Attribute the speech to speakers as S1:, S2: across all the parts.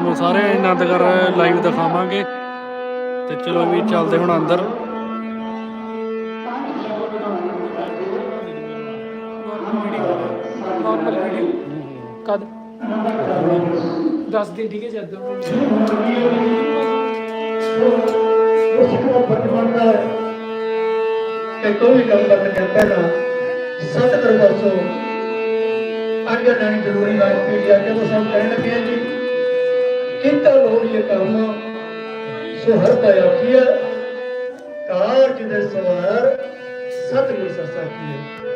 S1: ਤੁਹਾਨੂੰ ਸਾਰੇ ਆਨੰਦਗੜ ਲਾਈਵ ਦਿਖਾਵਾਂਗੇ। ਤੇ ਚਲੋ ਵੀ ਚੱਲਦੇ ਹੁਣ ਅੰਦਰ।
S2: ਨਾਰਮਲ ਵੀਡੀਓ ਕਦ? ਦੱਸ ਦੇ ਠੀਕ ਹੈ ਜਦੋਂ।
S3: ਸਿੱਖਣਾ ਫਰਜ਼ ਬਣਦਾ ਹੈ ਕਿ ਕੋਈ ਵੀ ਕੰਮ ਕਰਨ ਤੋਂ ਪਹਿਲਾਂ ਸੱਤ ਦਰਵਾਜ਼ੋਂ ਆਗਿਆ ਲੈਣੀ ਜ਼ਰੂਰੀ ਹੈ ਕਿ ਜਦੋਂ ਸਭ ਕਹਿਣ ਲੱਗੇ ਜੀ ਕਿੰਤਾ ਲੋੜ ਇਹ ਕੰਮ ਸੁਹਰ ਦਾ ਆਖੀਆ ਕਾਰਜ ਦੇ ਸਵਾਰ ਸਤਿਗੁਰ ਸਸਾ ਕੀਏ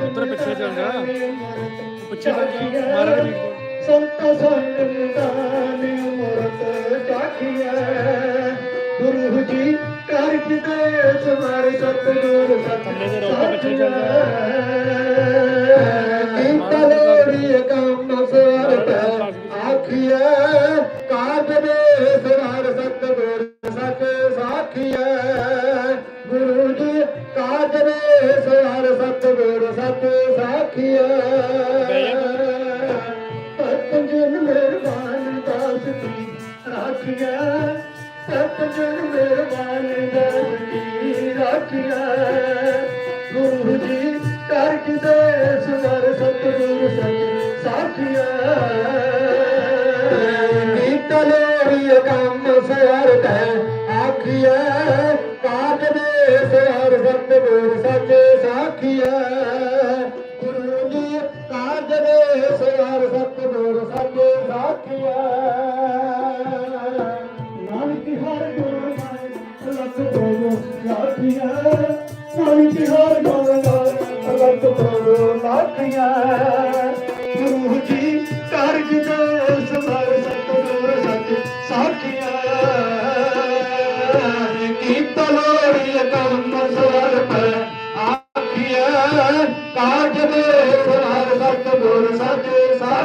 S1: ਉੱਧਰ ਪਿੱਛੇ ਚੱਲ ਜਾ। ਪਿੱਛੇ ਚੱਲ ਜਾ, ਮਹਾਰਾਜ ਜੀ।
S3: ਸੰਤ ਸੰਗ ਦਾਨ ਮੂਰਤ ਚਾਖੀਆ ਗੁਰੂ ਜੀ ਕਾਰਜ ਦੇ ਸਵਾਰ ਸਤਿਗੁਰ
S1: ਥੱਲੇ ਦੇ
S3: ਸਤਿ
S1: ਰੋਕ ਕੇ ਪਿੱਛੇ ਚੱਲ
S3: ਕੀਤਾ ਲੋੜੀ ਕੰਮ ਸਵਾਰ ਪੈ ਆਖੀਐ ਕਾਜ ਦੇ ਜੀ ਕਰਜ ਦੇ ਸਵਰ ਸਤਿਗੁਰ ਸੱਚ ਸਾਖੀਐ। ਕੀਤ ਲੋੜੀ ਕੰਮ ਸਵਰ ਤੈ ਆਖੀਐ ਕਾਜ ਦੇ ਸਵਰ ਸਤਿਗੁਰ ਸੱਚ ਸਾਖੀਐ। ਗੁਰੂ ਜੀ ਕਾਜ ਦੇ ਸਵਰ ਸਤਿਗੁਰ ਸੱਚ ਸਾਖੀਐ।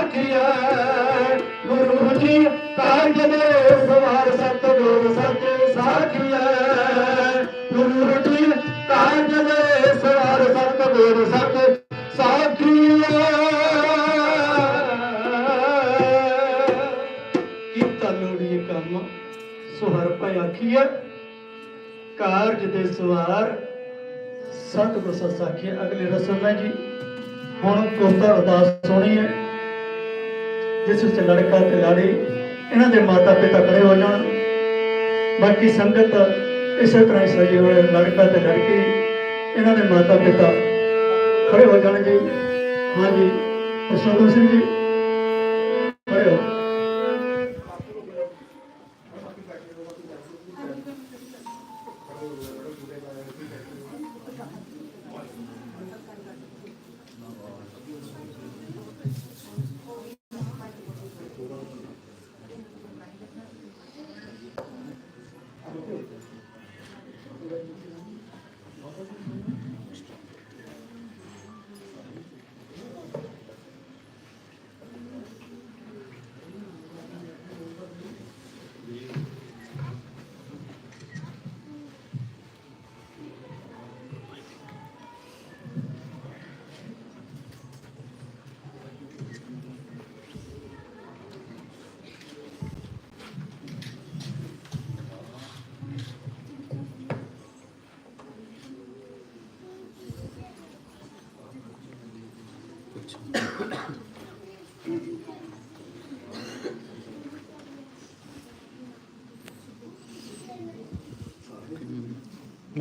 S3: ਸਾਖੀਆਂ ਗੁਰੂ ਜੀ ਕਾਰਜ ਦੇ ਸਵਾਰ ਸਤਿਗੁਰ ਸੱਚ ਸਾਖੀਆਂ ਗੁਰੂ ਜੀ ਕਾਰਜ ਦੇ ਸਵਾਰ ਸਤਿਗੁਰ ਸੱਚ ਸਾਖੀਆਂ ਕੀਤਾ ਲੋੜੀਏ ਕੰਮ ਸੁਹਰ ਪੈ ਆਖੀਐ। ਕਾਰਜ ਦੇ ਸਵਾਰ ਸਤਿਗੁਰ ਸਸਾਖੀ ਅਗਲੇ ਰਸਮ ਹੈ ਜੀ। ਹੁਣ ਕੋਤਾ ਅਰਦਾਸ ਹੋਣੀ ਹੈ। ਜਿਸ ਵਿੱਚ ਲੜਕਾ ਤੇ ਲਾੜੀ, ਇਹਨਾਂ ਦੇ ਮਾਤਾ ਪਿਤਾ ਖੜੇ ਹੋ ਜਾਣ ਬਾਕੀ ਸੰਗਤ ਇਸੇ ਤਰ੍ਹਾਂ ਹੀ ਸਜੇ ਹੋਏ, ਲੜਕਾ ਤੇ ਲੜਕੀ, ਇਹਨਾਂ ਦੇ ਮਾਤਾ ਪਿਤਾ ਖੜੇ ਹੋ ਜਾਣ ਜੀ। ਹਾਂਜੀ ਅਸ਼ੋਕ ਸਿੰਘ ਜੀ।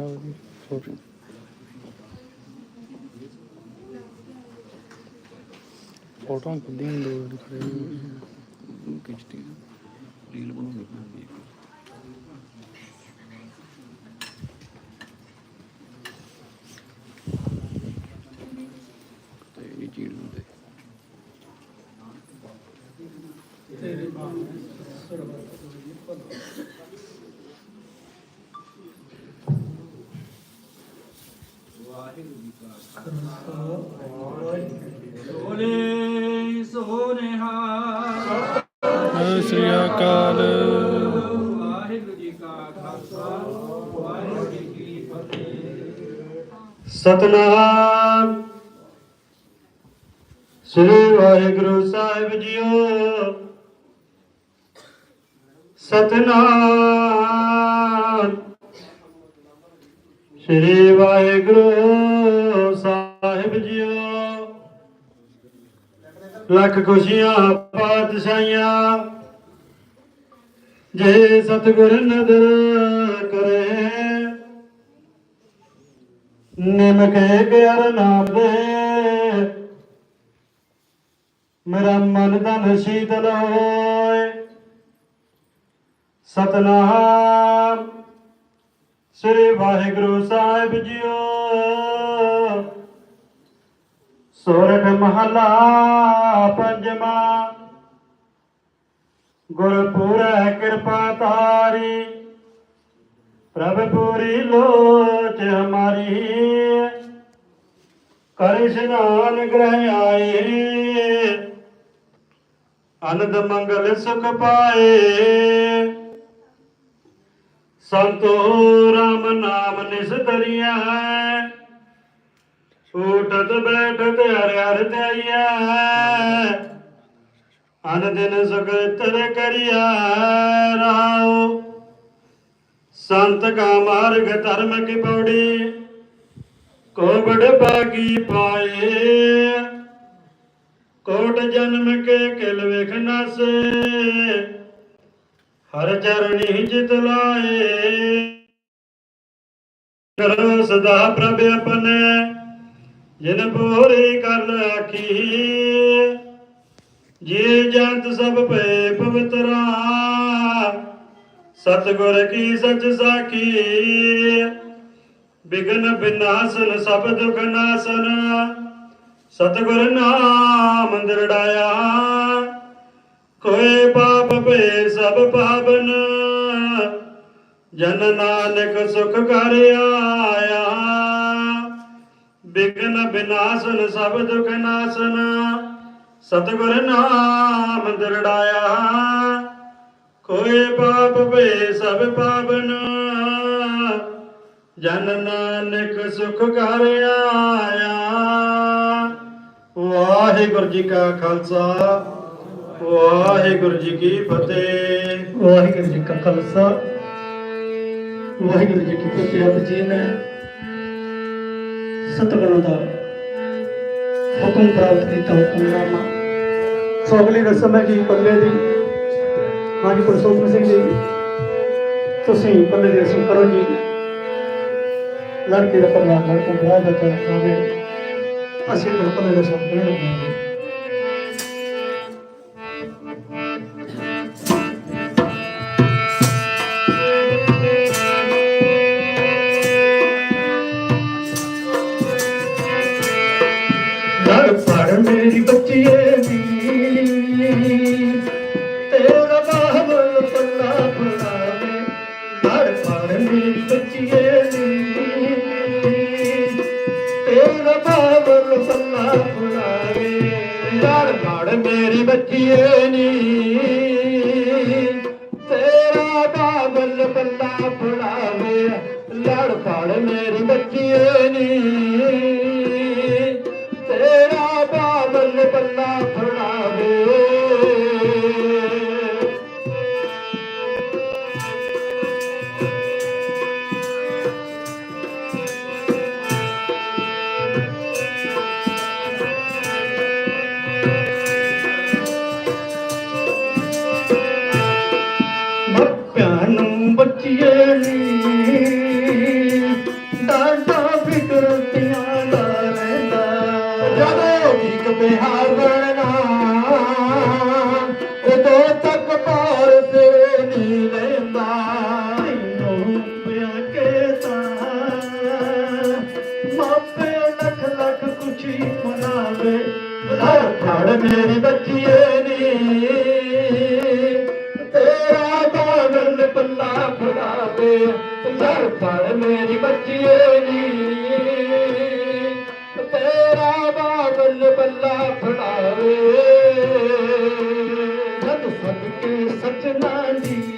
S4: ਨਾ ਜੀ ਸੌਰੀ ਫੋਟੋਆਂ ਕੱਢੀਆਂ ਦੋ ਖੜੇ
S3: ਖਿੱਚਦੀ ਰੀਲ ਬਣਾਉਣੀ ਪੈਂਦੀ ਹੈ ਤੇ ਇਹ ਚੀਜ਼ ਹੁੰਦੇ
S1: ਸੋਨੇ ਸੋਨੇਹਾ
S4: ਸਤਿ ਸ੍ਰੀ ਅਕਾਲ।
S1: ਵਾਹਿਗੁਰੂ ਜੀ ਕਾ ਖਾਲਸਾ ਵਾਹਿਗੁਰੂ ਜੀ ਕੀ ਫਤਿਹ
S5: ਸਤਨਾਮ। ਸ੍ਰੀ ਵਾਹਿਗੁਰੂ ਸਾਹਿਬ ਜੀਓ। ਸਤਨਾਮ। ਸ੍ਰੀ ਵਾਹਿਗੁਰੂ ਸਾਹਿਬ ਜੀਓ। ਲੱਖ ਖੁਸ਼ੀਆਂ, ਪਾਤਸ਼ਾਹੀਆਂ, ਜੇ ਸਤਿਗੁਰ ਨਦਰ ਕਰੇ। ਨਿਮਕੇ ਗਿਆਰ ਨਾਮ ਮੇਰਾ ਮਨ ਤਨ ਸ਼ੀਤਲ ਹੋਏ। ਸਤਨਾਮ ਸ੍ਰੀ ਵਾਹਿਗੁਰੂ ਸਾਹਿਬ ਜੀਓ। ਸੋਰਠ ਮਹਲਾ ਪੰਜਵਾ। ਗੁਰਪੁਰੈ ਕਿਰਪਾ ਤਾਰੀ ਪ੍ਰਭ ਪੂਰੀ ਲੋਚ ਹਮਾਰੀ। ਕਰ ਗ੍ਰਹਿ ਆਏ। ਅਨੰਦ ਮੰਗਲ ਸੁਖ ਪਾਏ। ਸੰਤੋ ਰਾਮ ਨਾਮ ਨਿਸਤਰੀਆ ਹੈ ਉਠਤ ਬੈਠਤ ਹਰਿ ਹਰਿ ਧਿਆਈਐ ਅਨ ਦਿਨ ਸੁਖ ਤਰ ਕਰਿਆ ਰਾਓ ਸੰਤ ਕਾ ਮਾਰਗ ਧਰਮ ਕੀ ਪੌੜੀ। ਕੋਬੜ ਬਾਗੀ ਪਾਏ। ਕੋਟ ਜਨਮ ਕੇ ਕਿਲ ਵੇਖ ਨਾਸੇ। ਹਰ ਚਰਣੀ ਜਿਤ ਲਾਏ ਕਰੋ ਸਦਾ ਪ੍ਰਭ ਆਪਣੇ, ਜਿਨ ਪੂਰੀ ਕਰ ਆਖੀ। ਜੀ ਜੰਤ ਸਭ ਪਏ ਪਵਿੱਤਰਾ, ਸਤਿਗੁਰ ਕੀ ਸਚ ਸਾਖੀ। ਬਿਗਨ ਬਿਨਾਸਨ, ਸਭ ਦੁਖ ਨਾਸਨ, ਸਤਿਗੁਰ ਨਾਮ ਦਰੜਾਇਆ। ਕੋਏ ਪਾਪ ਭੇ ਸਭ ਪਾਵਨ। ਜਨ ਨਾਨਕ ਸੁਖ ਕਰ ਆਇਆ। ਬਿਗਨ ਬਿਨਾਸਨ ਸਭ ਦੁਖ ਨਾਸਨ। ਸਤਿਗੁਰ ਨਾਮ ਦਰੜਾਇਆ। ਕੋਏ ਪਾਪ ਭੇ ਸਭ ਪਾਵਨ। ਜਨ ਨਾਨਕ ਸੁਖ ਕਰ ਆਇਆ। ਵਾਹਿਗੁਰੂ ਜੀ ਕਾ ਖਾਲਸਾ। ਵਾਹਿਗੁਰੂ ਜੀ ਕੀ ਫਤਿਹ। ਵਾਹਿਗੁਰੂ ਜੀ ਕਾ ਖਾਲਸਾ। ਵਾਹਿਗੁਰੂ ਜੀ ਕੀ ਫਤਿਹ ਆਪ ਜੀ ਨੇ। ਸਤਿਗੁਰੂ ਦਾ ਹੁਕਮ ਪ੍ਰਾਪਤ ਕੀਤਾ ਹੁਕਮਨਾਮਾ ਸੋ ਅਗਲੀ ਰਸਮ ਹੈ ਜੀ ਪੱਲੇ ਦੀ ਹਾਂਜੀ, ਪੁਰਸ਼ੋਤਮ ਸਿੰਘ ਜੀ, ਤੁਸੀਂ ਪੱਲੇ ਦੀ ਰਸਮ ਕਰੋ ਜੀ। ਲੜਕੇ ਦਾ ਪੱਲਾ ਲੜਕਾ ਬੜਾ ਬੱਚਾ ਹੋਵੇ ਅਸੀਂ ਪੱਲੇ ਦੀ ਰਸਮ ਕਰਨ ਲੱਗੇ ਬਾਬਲ ਪੱਲਾ ਫੜਾਵੇ ਲੜ ਪੜ ਮੇਰੀ ਬੱਚੀਏ ਨੀ। ਤੇਰਾ ਬਾਬਲ ਬੱਲਾ
S3: ਖੁਸ਼ੀ ਮਨਾਵੇ। ਲੜ ਫੜ ਮੇਰੀ ਬੱਚੀਏ ਨੀ। ਤੇਰਾ ਬਾਗਲ ਪੱਲਾ ਫੜਾਵੇ। ਲੜ ਫੜ ਮੇਰੀ ਬੱਚੀਏ ਨੀ। ਤੇਰਾ ਬਾਗਲ ਪੱਲਾ ਫੜਾਵੇ। ਜਦ ਸਦਕੇ ਸਚਨਾ ਦੀ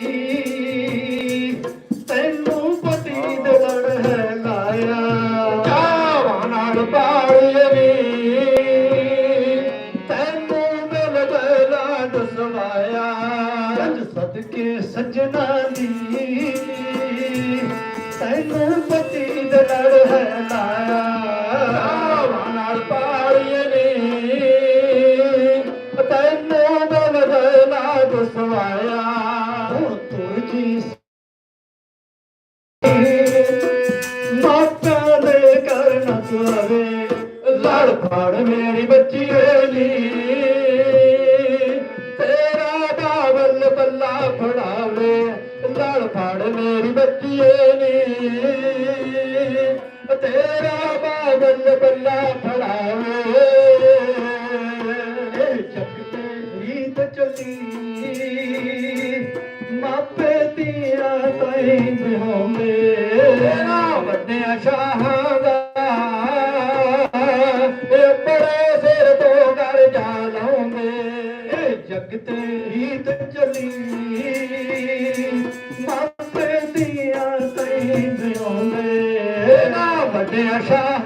S3: ਜਗ ਤੇ ਰੀਤ ਚਲੀ। ਮਾਪੇ ਦੀਆਂ ਤਾਈ ਬਿਹੋਂਦੇ ਨਾ ਵੱਡਿਆਂ ਸ਼ਾਹਾਂ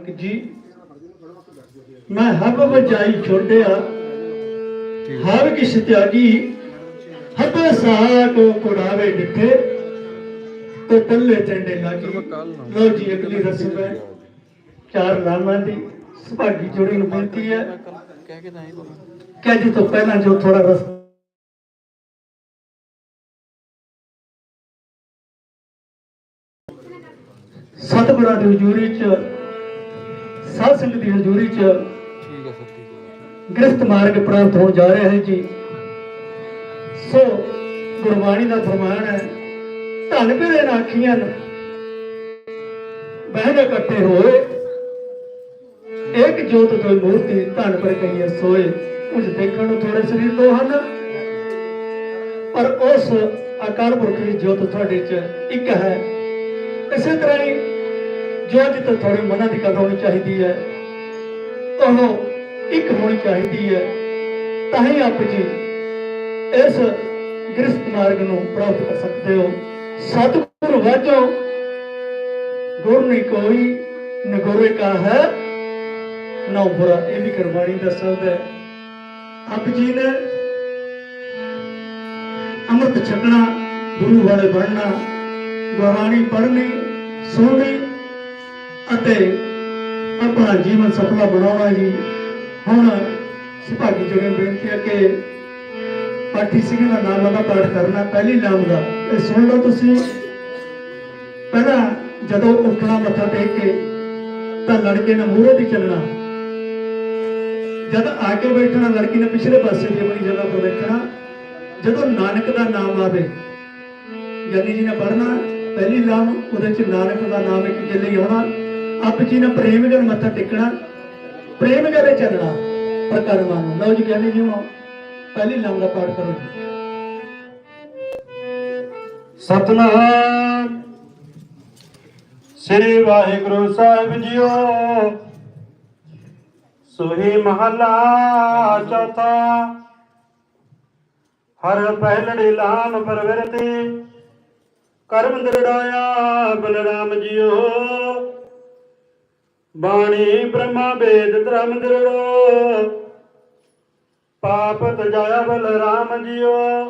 S3: ਨਾਨਕ ਜੀ ਮੈਂ ਹਬ ਵਜਾਈ ਛੋੜਿਆ ਹਰ ਕਿਸ ਤਿਆਗੀ ਹੱਬੇ ਸਾਕ ਕੁੜਾਵੇ ਡਿੱਠੇ ਤੇ ਤੱਲੇ ਟੰਡੇ ਲਾਗੀ। ਲੋ ਜੀ ਅਗਲੀ ਰਸਮ ਹੈ ਚਾਰ ਨਾਮਾਂ ਦੀ ਸੁਭਾਗੀ ਜੋੜੀ ਨੂੰ ਬੇਨਤੀ ਹੈ।
S4: ਕਹਿ ਕੇ ਤਾਂ ਇਹ
S3: ਕਿ ਤੋਂ ਪਹਿਲਾਂ ਜੋ ਥੋੜਾ ਰਸ ਸਤਿਗੁਰਾਂ ਦੀ ਹਜ਼ੂਰੀ ਚ ਸਾਧ ਸੰਗਤ ਦੀ ਹਜ਼ੂਰੀ ਚ ਗ੍ਰਸਤ ਮਾਰਗ ਪ੍ਰਾਪਤ ਹੋਣ ਜਾ ਰਿਹਾ ਹੈ ਜੀ। ਸੋ ਗੁਰਬਾਣੀ ਦਾ ਫਰਮਾਨ ਹੈ ਧਨ ਪਿਰੇ ਨਾਖੀਆਂ ਬਹਿਣ ਇਕੱਠੇ ਹੋਏ। ਇੱਕ ਜੋਤ ਤੋਂ ਮੂਰਤੀ ਧਨ ਪਰ ਕਹੀਏ ਸੋਏ। ਕੁਝ ਦੇਖਣ ਨੂੰ ਥੋੜੇ ਸਰੀਰ ਤੋਂ ਹਨ। ਪਰ ਉਸ ਅਕਾਲ ਪੁਰਖ ਦੀ ਜੋਤ ਤੁਹਾਡੇ ਚ ਇੱਕ ਹੈ। ਇਸੇ ਤਰ੍ਹਾਂ ਹੀ ਜੋ ਜਿੱਤ ਤੁਹਾਡੀ ਮਨਾਂ ਦੀ ਕਦਰ ਹੋਣੀ ਚਾਹੀਦੀ ਹੈ ਉਹ ਇੱਕ ਹੋਣੀ ਚਾਹੀਦੀ ਹੈ, ਤਾਂ ਹੀ ਆਪ ਜੀ ਇਸ ਗ੍ਰਸਤ ਮਾਰਗ ਨੂੰ ਪ੍ਰਾਪਤ ਕਰ ਸਕਦੇ ਹੋ। ਸਤਿਗੁਰ ਵਾਜੋ, ਗੁਰ ਨਹੀਂ ਕੋਈ ਨਗੁਰੇ ਕਾ ਹੈ, ਨਾ ਬੁਰਾ ਇਹ ਵੀ ਕੁਰਬਾਨੀ ਦਾ ਸ਼ਬਦ ਆਪ ਜੀ ਨੇ ਅੰਮ੍ਰਿਤ ਛਕਣਾ, ਗੁਰੂ ਵਾਲੇ ਬਣਨਾ, ਗੁਰਬਾਣੀ ਪੜ੍ਹਨੀ, ਸੁਣਨੀ ਅਤੇ ਆਪਣਾ ਜੀਵਨ ਸਫਲਾ ਬਣਾਉਣਾ ਜੀ ਹੁਣ ਸੁਭਾਗੀ ਜੀ ਨੂੰ ਬੇਨਤੀ ਹੈ ਕਿ ਪਾਠੀ ਸਿੰਘ ਦਾ ਨਾਮ ਦਾ ਪਾਠ ਕਰਨਾ, ਪਹਿਲੀ ਨਾਮ ਦਾ। ਇਹ ਸੁਣ ਲਓ ਤੁਸੀਂ। ਪਹਿਲਾਂ ਜਦੋਂ ਉੱਠਣਾ ਮੱਥਾ ਟੇਕ ਕੇ ਤਾਂ ਲੜਕੇ ਨੇ ਮੂਹਰੇ ਦੀ ਚੱਲਣਾ। ਜਦ ਆ ਕੇ ਬੈਠਣਾ, ਲੜਕੀ ਨੇ ਪਿਛਲੇ ਪਾਸੇ ਦੀ ਆਪਣੀ ਜਗ੍ਹਾ ਤੋਂ ਬੈਠਣਾ। ਜਦੋਂ ਨਾਨਕ ਦਾ ਨਾਮ ਆਵੇ, ਗਿਆਨੀ ਜੀ ਨੇ ਪੜ੍ਹਨਾ। ਪਹਿਲੀ ਲਾਮ ਉਹਦੇ ਚ ਨਾਨਕ ਦਾ ਨਾਮ ਇੱਕ ਗਿੱਲੇ ਆਉਣਾ। ਆਪ ਜੀ ਨੇ ਪ੍ਰੇਮ ਗਨ ਮੱਥਾ ਟੇਕਣਾ, ਪ੍ਰੇਮ ਗਰੇ ਚੱਲਣਾ ਪ੍ਰਕਰਮਾਂ ਨੂੰ। ਲਓ ਜੀ ਗਿਆਨੀ ਜੀ ਪਹਿਲੀ ਲਾਮ
S5: ਸ੍ਰੀ ਵਾਹਿਗੁਰੂ ਸਾਹਿਬ ਜੀਓ। ਸੋਹੀ ਮਹਲਾ ਚੌਥਾ। ਹਰ ਪਹਿਲੜੀ ਲਾਮ ਪਰਵਰਤੀ। ਕਰਮ ਦਰੜਾਇਆ ਬਲਰਾਮ ਜੀਓ। ਬਾਣੀ ਬ੍ਰਹਮਾ ਵੇਦ ਧਰਮ ਦਰੜੋ ਪਾਪ ਤਜਾਇਆ ਬਲ ਰਾਮ ਜੀਓ।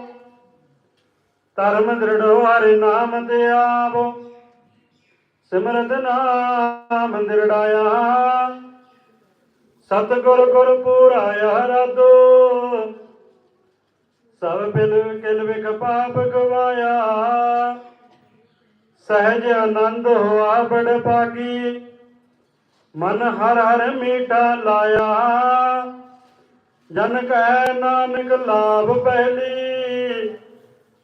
S5: ਧਰਮ ਦ੍ਰਿੜੋ ਹਰਿ ਨਾਮ ਤੇ ਆਵੋ। ਸਿਮਰਤ ਨਾਮ ਦ੍ਰਿੜਾਇਆ ਸਤਿਗੁਰ ਗੁਰ ਪੂਰਾਇਆ ਰਾਦੋ। ਸਭ ਬਿਲ ਕਿਲ ਵਿਖ ਪਾਪ ਗਵਾਇਆ। ਸਹਿਜ ਆਨੰਦ ਹੋਆ ਬੜ ਪਾਗੀ ਮਨ ਹਰ ਹਰ ਮੀਠਾ ਲਾਇਆ। ਜਨ ਕਹਿ ਨਾਨਕ ਲਾਭ ਪਹਿਲੀ,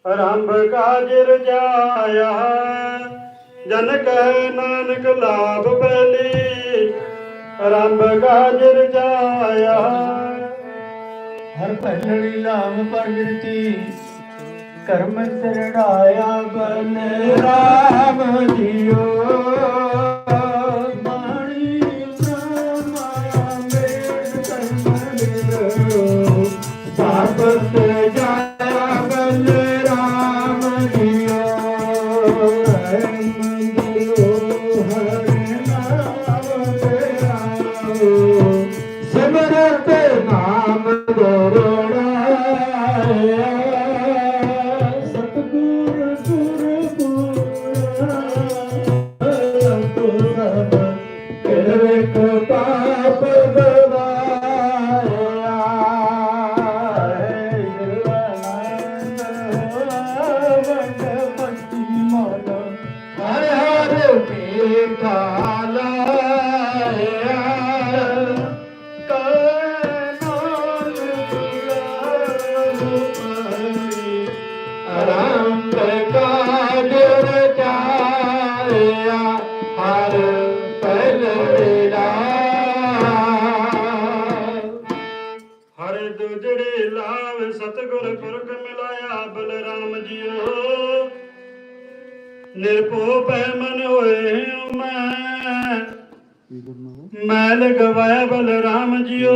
S5: ਆਰੰਭ ਕਾਜ ਜਾਇਆ। ਜਨ ਕਹਿ ਨਾਨਕ ਲਾਭ ਪਹਿਲੀ, ਆਰੰਭ ਕਾਜ ਜਾਇਆ।
S3: ਹਰ ਪਹਿਲੜੀ ਲਾਮ ਪਰਵਿਰਤੀ ਕਰਮ ਦਰੜਾਇਆ ਬਲ ਰਾਮ ਜੀਓ।
S5: ਨਿਰਭਉ ਪੈ ਮਨ ਹੋਏ ਮੈਂ। ਮੈਲ ਗਵਾਇਆ ਬਲਰਾਮ ਜੀਓ।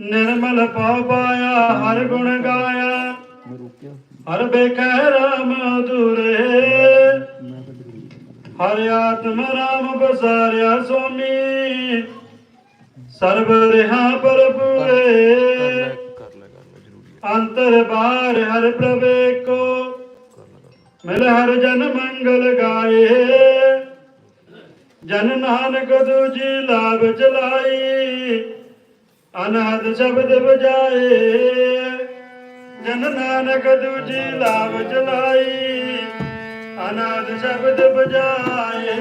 S5: ਨਿਰਮਲ ਪਾਉ ਪਾਇਆ ਹਰ ਗੁਣ ਗਾਇਆ। ਹਰ ਬੇਖੈ ਰਾਮ ਅਧੂਰੇ। ਹਰ ਆਤਮ ਰਾਮ ਬਸਾਰਿਆ ਸੋਮੀ। ਸਰਬ ਰਹਾ ਪਰਪੂਰੇ ਅੰਤਰ ਬਾਹਰ ਹਰ ਪ੍ਰਵੇ ਕੋ ਮਿਲ ਹਰ ਜਨ ਮੰਗਲ ਗਾਏ। ਜਨ ਨਾਨਕ ਦੂਜੀ ਲਾਭ ਚਲਾਈ। ਅਨਹਦ ਸ਼ਬਦ ਬਜਾਏ ਜਨ ਨਾਨਕ ਦੂਜੀ ਲਾਭ ਚਲਾਈ। ਅਨਾਦ ਸ਼ਬਦ ਬਜਾਏ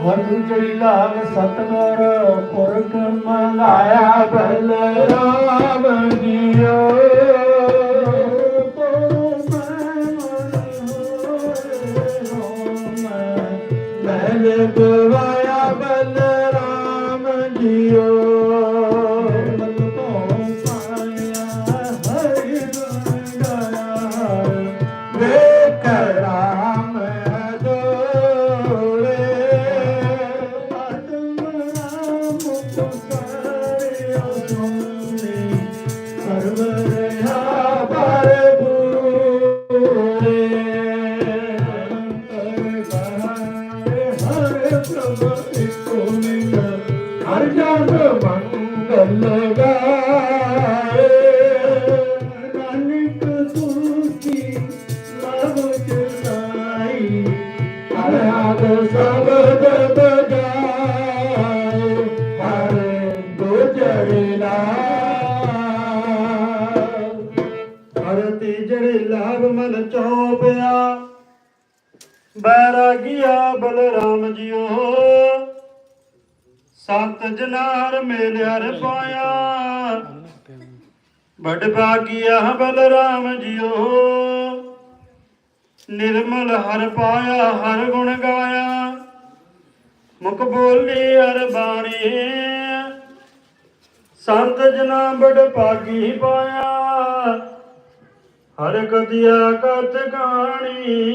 S3: ਹਰ ਦੂਜੜੀ ਲਾਗ ਸਤਗੁਰ, ਪੁਰਖ ਮੰਗਾਇਆ ਬਲ ਰਾਮ ਜੀਓ। ਮਹਿਲ ਗਵਾਇਆ ਹਰ ਜਨ
S5: ਸਤ ਜਨਾਰ ਮੇਲ ਪਾਇਆ। ਬੜ ਬਾਗੀਆ ਬਲਰਾਮ ਜੀਓ। ਨਿਰਮਲ ਹਰ ਪਾਇਆ, ਹਰ ਗੁਣ ਗਾਇਆ। ਮੁਖ ਬੋਲੀ ਹਰ ਬਾਣੀ। ਸੰਤ ਜਨਾ ਬੜ ਭਾਗੀ ਪਾਇਆ। ਹਰ ਕਤਿਆ ਕਤ ਕਹਾਣੀ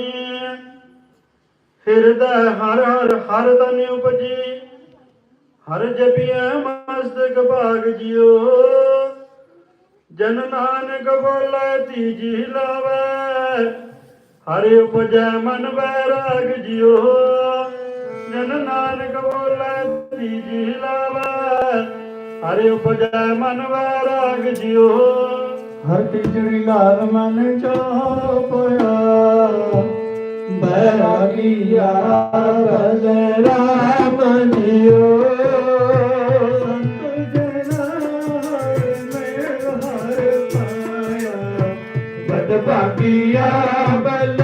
S5: ਹਿਰਦੈ ਹਰ ਹਰ ਹਰ ਤਨ ਉਪਜੀ। ਹਰ ਜਪਿਆ ਮਸਤਕ ਭਾਗ ਜਿਓ ਜਨ ਨਾਨਕ ਬੋਲੇ, ਤੀਜੀ ਲਾਵੇ। ਹਰਿ ਉਪਜੈ ਮਨ ਬੈਰਾਗ ਜਿਉ। ਜਨ ਨਾਨਕ ਬੋਲੇ, ਤੀਜੀ ਲਾਵੇ। ਹਰਿ ਉਪਜੈ ਮਨ ਬੈਰਾਗ ਜਿਉ।
S3: ਹਰ ਤੀਜੜੀ ਲਾਲ ਮਨ ਚੋਪਿਆ ਬੈਰਾਗੀਆ ਬਲ ਰਾਮ ਜੀਓ ਸੰਤ ਜਨਾ ਮੇਰ ਹਰ ਪਾਇਆ ਬਦ ਭਾਗੀਆ ਬਲ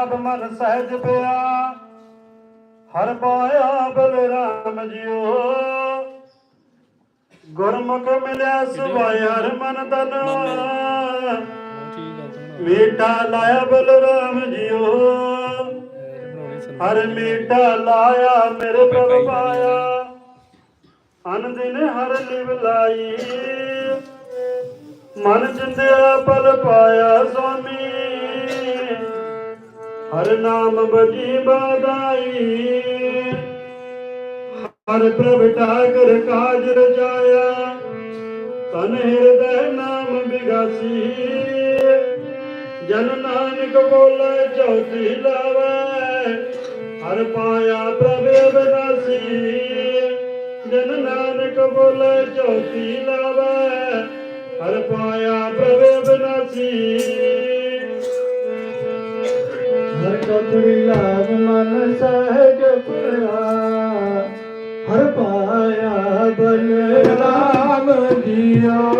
S5: ਚੌਧਰੀ ਮਨ ਸਹਿਜ ਪਿਆ। ਹਰ ਪਾਇਆ ਬਲਰਾਮ ਜਿਉ। ਗੁਰਮੁਖ ਮਿਲਿਆ ਸੁਭਾਇ ਹਰ ਮਨ ਤਨ।
S1: ਬਹੁਤ ਠੀਕ
S5: ਮੀਠਾ ਲਾਇਆ ਬਲਰਾਮ ਜਿਉ।
S1: ਬਣਾਉਣੀ
S5: ਹਰ ਮੀਠਾ ਲਾਇਆ ਮੇਰੇ ਪ੍ਰਭ ਪਾਇਆ। ਅਨ ਦਿਨ ਹਰ ਲਿਵ ਲਾਈ। ਮਨ ਜਿੰਦਿਆ ਪਲ ਪਾਇਆ ਸੁਆਮੀ। ਹਰ ਨਾਮ ਬਜੀ ਬਾਦਾਈ। ਹਰ ਪ੍ਰਭ ਠਾਕਰ ਕਾਜ ਰਚਾਇਆ ਤਨ ਹਿਰਦੈ ਨਾਮ ਬਿਗਾਸੀ। ਜਨ ਨਾਨਕ ਬੋਲੇ ਚੌਥੀ ਲਾਵੇ। ਹਰ ਪਾਇਆ ਪ੍ਰਭ ਅਬਨਾਸੀ ਜਨ ਨਾਨਕ ਬੋਲੇ ਚੌਥੀ ਲਾਵੇ। ਹਰ ਪਾਇਆ ਪ੍ਰਭ ਅਬਨਾਸੀ
S3: ਹਰ ਚੌਧਰੀ ਮਨ ਸਹਿਜ ਪਿਆ ਹਰ ਪਾਇਆ ਬਲ ਰਾਮ ਜੀਓ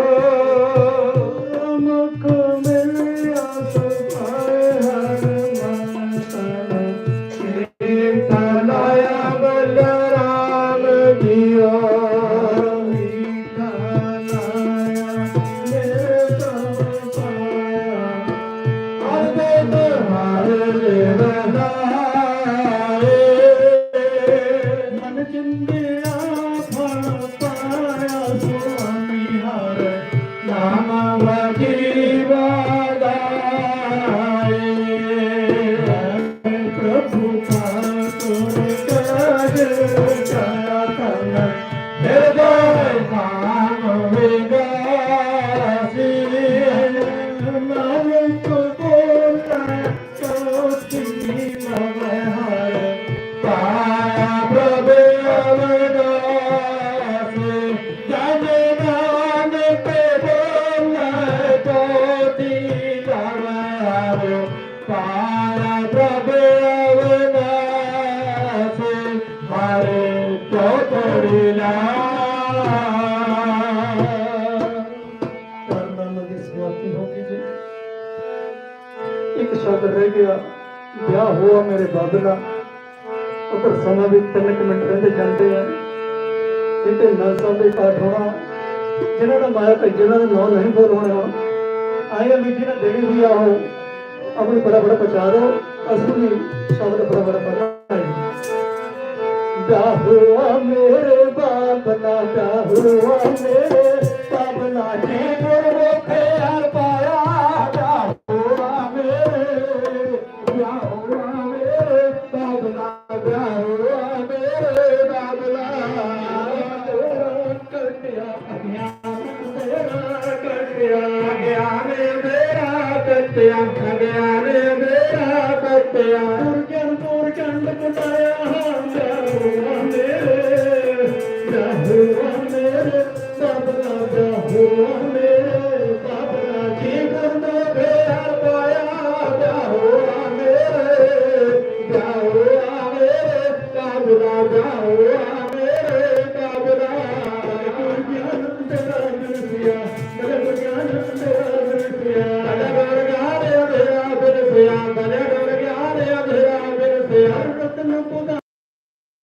S3: ਸ਼ਬਦ ਰਹਿ ਗਿਆ, ਵਿਆਹ ਹੋਆ ਮੇਰੇ ਬਾਬੇ ਦਾ। ਉਧਰ ਸਮਾਂ ਵੀ ਤਿੰਨ ਕੁ ਮਿੰਟ ਰਹਿੰਦੇ ਜਾਂਦੇ ਆ। ਜਿੱਤੇ ਨਲਸਾ ਦੇ ਪਾਠ ਹੋਣਾ ਜਿਹਨਾਂ ਦਾ ਮਾਇਆ ਭਾਈ ਜਿਨ੍ਹਾਂ ਦੇ ਨਾਂ ਨਹੀਂ ਬੋਲ ਹੋਣਾ ਆਏ ਵੀ ਜਿਹਨਾਂ ਦੇਣੀ ਹੋਈ ਆ ਉਹ। ਆਪਣੀ ਬੜਾ ਬੜਾ ਪਹੁੰਚਾ ਦਿਓ ਅਸੀਂ ਵੀ ਸ਼ਬਦ ਬੜਾ ਬੜਾ ਪੜ੍ਹਨਾ ਹੈ। ਜਾਹੁਆ ਮੇਰੇ ਬਾਪ ਨਾ ਜਾਹੁਆ ਮੇਰੇ ਬਾਪ ਨਾ। ਜੀ ਗੁਰਮੁਖੇ ਹਰ ਪਾਇਆ ਜਾਹੁਆ ਮੇਰੇ ਜਾਹੁਆ ਮੇਰੇ ਬਾਪ ਨਾ ਜਾਹੁਆ ਮੇਰੇ